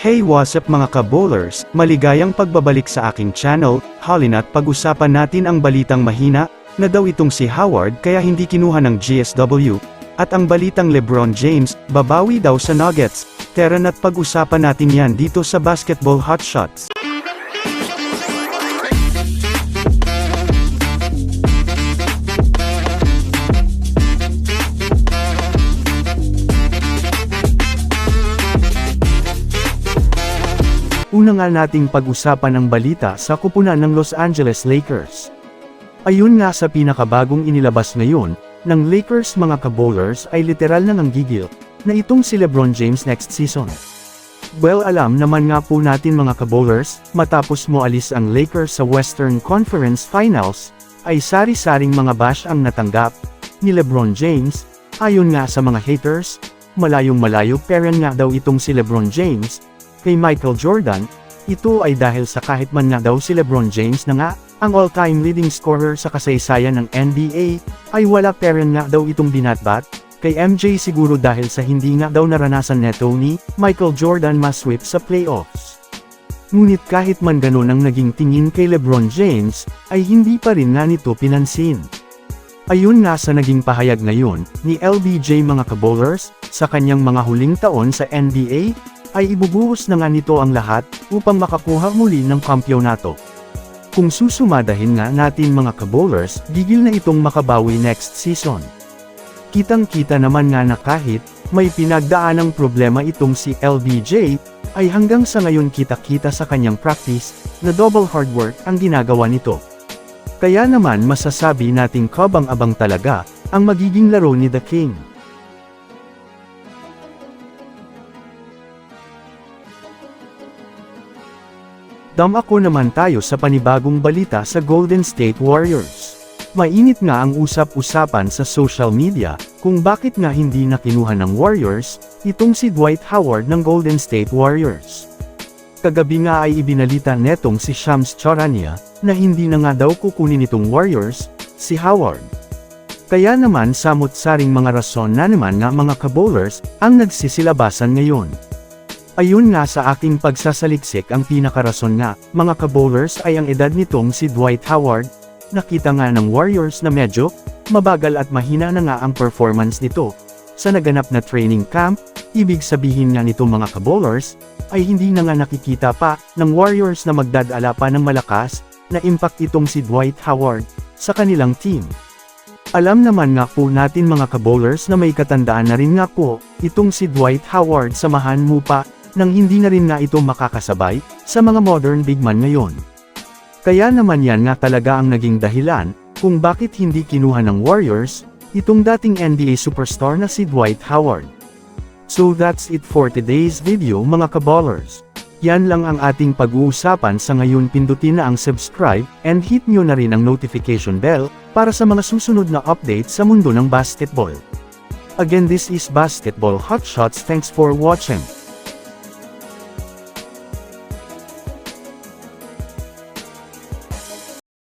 Hey what's up mga ka-bowlers, maligayang pagbabalik sa aking channel, halina't pag-usapan natin ang balitang mahina, na daw itong si Howard kaya hindi kinuha ng GSW, at ang balitang Lebron James, babawi daw sa Nuggets, tara na't pag-usapan natin yan dito sa Basketball Hotshots. Una nga nating pag-usapan ang balita sa kupunan ng Los Angeles Lakers. Ayun nga sa pinakabagong inilabas ngayon, ng Lakers mga kabowlers ay literal na nanggigil, na itong si Lebron James next season. Well alam naman nga po natin mga kabowlers, matapos mo alis ang Lakers sa Western Conference Finals, ay sari-saring mga bash ang natanggap, ni Lebron James, ayon nga sa mga haters, malayong malayo peren nga daw itong si Lebron James, kay Michael Jordan, ito ay dahil sa kahit man nga daw si Lebron James na nga, ang all-time leading scorer sa kasaysayan ng NBA, ay wala peren nga daw itong binatbat, kay MJ siguro dahil sa hindi nga daw naranasan neto ni Michael Jordan masweep sa playoffs. Ngunit kahit man ganun ang naging tingin kay Lebron James, ay hindi pa rin nga nito pinansin. Ayun nga sa naging pahayag ngayon, ni LBJ mga kabowlers, sa kanyang mga huling taon sa NBA, ay ibubuhos na nga nito ang lahat, upang makakuha muli ng kampyonato. Kung susumadahin nga natin mga kabowlers, gigil na itong makabawi next season. Kitang-kita naman nga na kahit, may pinagdaanang problema itong si LBJ, ay hanggang sa ngayon kita-kita sa kanyang practice, na double hard work ang ginagawa nito. Kaya naman masasabi nating kabang-abang talaga, ang magiging laro ni The King. Dam ako naman tayo sa panibagong balita sa Golden State Warriors. Mainit nga ang usap-usapan sa social media, kung bakit nga hindi na kinuha ng Warriors, itong si Dwight Howard ng Golden State Warriors. Kagabi nga ay ibinalita netong si Shams Charania, na hindi na nga daw kukunin itong Warriors, si Howard. Kaya naman samot-saring mga rason na naman nga mga kabowlers, ang nagsisilabasan ngayon. Ayun nga sa aking pagsasaliksik ang pinakarason nga, mga kabowlers ay ang edad nitong si Dwight Howard, nakita nga ng Warriors na medyo, mabagal at mahina na nga ang performance nito. Sa naganap na training camp, ibig sabihin nga nito mga kabowlers, ay hindi na nga nakikita pa, ng Warriors na magdadala pa ng malakas, na impact itong si Dwight Howard, sa kanilang team. Alam naman nga po natin mga kabowlers na may katandaan na rin nga po, itong si Dwight Howard samahan mo pa, nang hindi na rin nga ito makakasabay, sa mga modern big man ngayon. Kaya naman yan nga talaga ang naging dahilan, kung bakit hindi kinuha ng Warriors, itong dating NBA superstar na si Dwight Howard. So that's it for today's video mga kaballers. Yan lang ang ating pag-uusapan sa ngayon pindutin na ang subscribe, and hit nyo na rin ang notification bell, para sa mga susunod na update sa mundo ng basketball. Again this is Basketball Hotshots thanks for watching.